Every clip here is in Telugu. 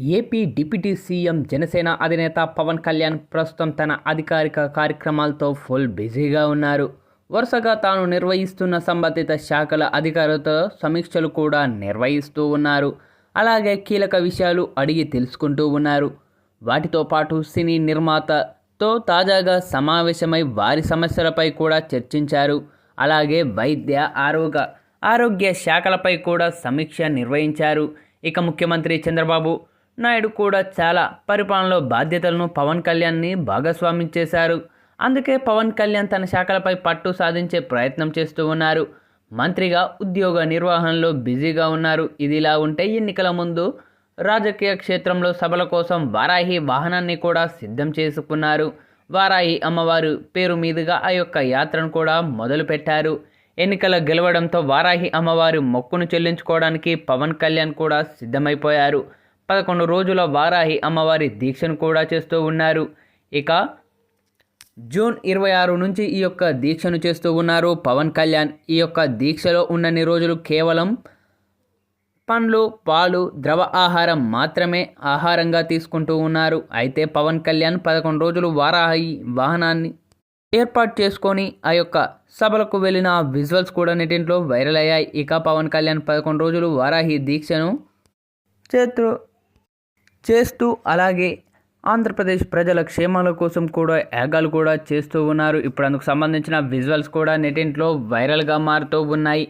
ఏపీ డిప్యూటీ సీఎం జనసేన అధినేత పవన్ కళ్యాణ్ ప్రస్తుతం తన అధికారిక కార్యక్రమాలతో ఫుల్ బిజీగా ఉన్నారు. వరుసగా తాను నిర్వహిస్తున్న సంబంధిత శాఖల అధికారులతో సమీక్షలు కూడా నిర్వహిస్తూ ఉన్నారు. అలాగే కీలక విషయాలు అడిగి తెలుసుకుంటూ ఉన్నారు. వాటితో పాటు సినీ నిర్మాతతో తాజాగా సమావేశమై వారి సమస్యలపై కూడా చర్చించారు. అలాగే వైద్య ఆరోగ్య ఆరోగ్య శాఖలపై కూడా సమీక్ష నిర్వహించారు. ఇక ముఖ్యమంత్రి చంద్రబాబు నాయుడు కూడా చాలా పరిపాలనలో బాధ్యతలను పవన్ కళ్యాణ్ని భాగస్వామ్యం చేశారు. అందుకే పవన్ కళ్యాణ్ తన శాఖలపై పట్టు సాధించే ప్రయత్నం చేస్తూ ఉన్నారు. మంత్రిగా ఉద్యోగ నిర్వహణలో బిజీగా ఉన్నారు. ఇదిలా ఉంటే ఎన్నికల ముందు రాజకీయ క్షేత్రంలో సభల కోసం వారాహి వాహనాన్ని కూడా సిద్ధం చేసుకున్నారు. వారాహి అమ్మవారు పేరు మీదుగా ఆ యొక్క యాత్రను కూడా మొదలుపెట్టారు. ఎన్నికల గెలవడంతో వారాహి అమ్మవారి మొక్కును చెల్లించుకోవడానికి పవన్ కళ్యాణ్ కూడా సిద్ధమైపోయారు. పదకొండు రోజుల వారాహి అమ్మవారి దీక్షను కూడా చేస్తూ ఉన్నారు. ఇక జూన్ ఇరవై ఆరు నుంచి ఈ యొక్క దీక్షను చేస్తూ ఉన్నారు పవన్ కళ్యాణ్. ఈ యొక్క దీక్షలో ఉన్నన్ని రోజులు కేవలం పండ్లు పాలు ద్రవ ఆహారం మాత్రమే ఆహారంగా తీసుకుంటూ ఉన్నారు. అయితే పవన్ కళ్యాణ్ పదకొండు రోజులు వారాహి వాహనాన్ని ఏర్పాటు చేసుకొని ఆ యొక్క సభలకు వెళ్ళిన విజువల్స్ కూడా నెటింట్లో వైరల్ అయ్యాయి. ఇక పవన్ కళ్యాణ్ పదకొండు రోజులు వారాహి దీక్షను చేతులు చేస్తూ అలాగే ఆంధ్రప్రదేశ్ ప్రజల క్షేమాల కోసం కూడా యాగాలు కూడా చేస్తూ ఉన్నారు. ఇప్పుడు అందుకు సంబంధించిన విజువల్స్ కూడా నెటింట్లో వైరల్గా మారుతూ ఉన్నాయి.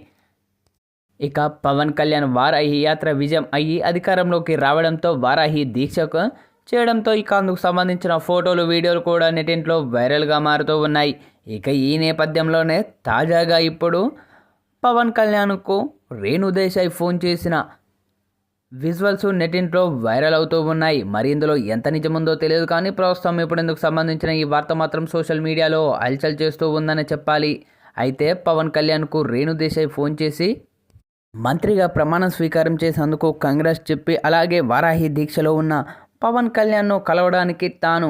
ఇక పవన్ కళ్యాణ్ వారాహి యాత్ర విజయం అయ్యి అధికారంలోకి రావడంతో వారాహి దీక్షకు చేయడంతో ఇక అందుకు సంబంధించిన ఫోటోలు వీడియోలు కూడా నెటింట్లో వైరల్గా మారుతూ ఉన్నాయి. ఇక ఈ నేపథ్యంలోనే తాజాగా ఇప్పుడు పవన్ కళ్యాణ్కు రేణుదేశాయ్ ఫోన్ చేసిన విజువల్స్ నెటింట్లో వైరల్ అవుతూ ఉన్నాయి. మరి ఇందులో ఎంత నిజముందో తెలియదు కానీ ప్రస్తుతం ఇప్పుడు ఇందుకు సంబంధించిన ఈ వార్త మాత్రం సోషల్ మీడియాలో హల్చల్ చేస్తూ ఉందని చెప్పాలి. అయితే పవన్ కళ్యాణ్కు రేణు దేశాయ్ ఫోన్ చేసి మంత్రిగా ప్రమాణ స్వీకారం చేసేందుకు కాంగ్రెస్ చెప్పి అలాగే వారాహి దీక్షలో ఉన్న పవన్ కళ్యాణ్ను కలవడానికి తాను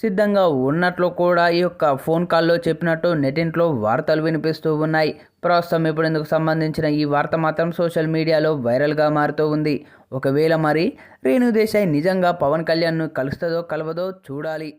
సిద్ధంగా ఉన్నట్లు కూడా ఈ యొక్క ఫోన్ కాల్లో చెప్పినట్టు నెటింట్లో వార్తలు వినిపిస్తూ ఉన్నాయి. ప్రస్తుతం ఇప్పుడు ఇందుకు సంబంధించిన ఈ వార్త మాత్రం సోషల్ మీడియాలో వైరల్గా మారుతూ ఉంది. ఒకవేళ మరి రేణుదేశాయ్ నిజంగా పవన్ కళ్యాణ్ను కలుస్తుందో కలవదో చూడాలి.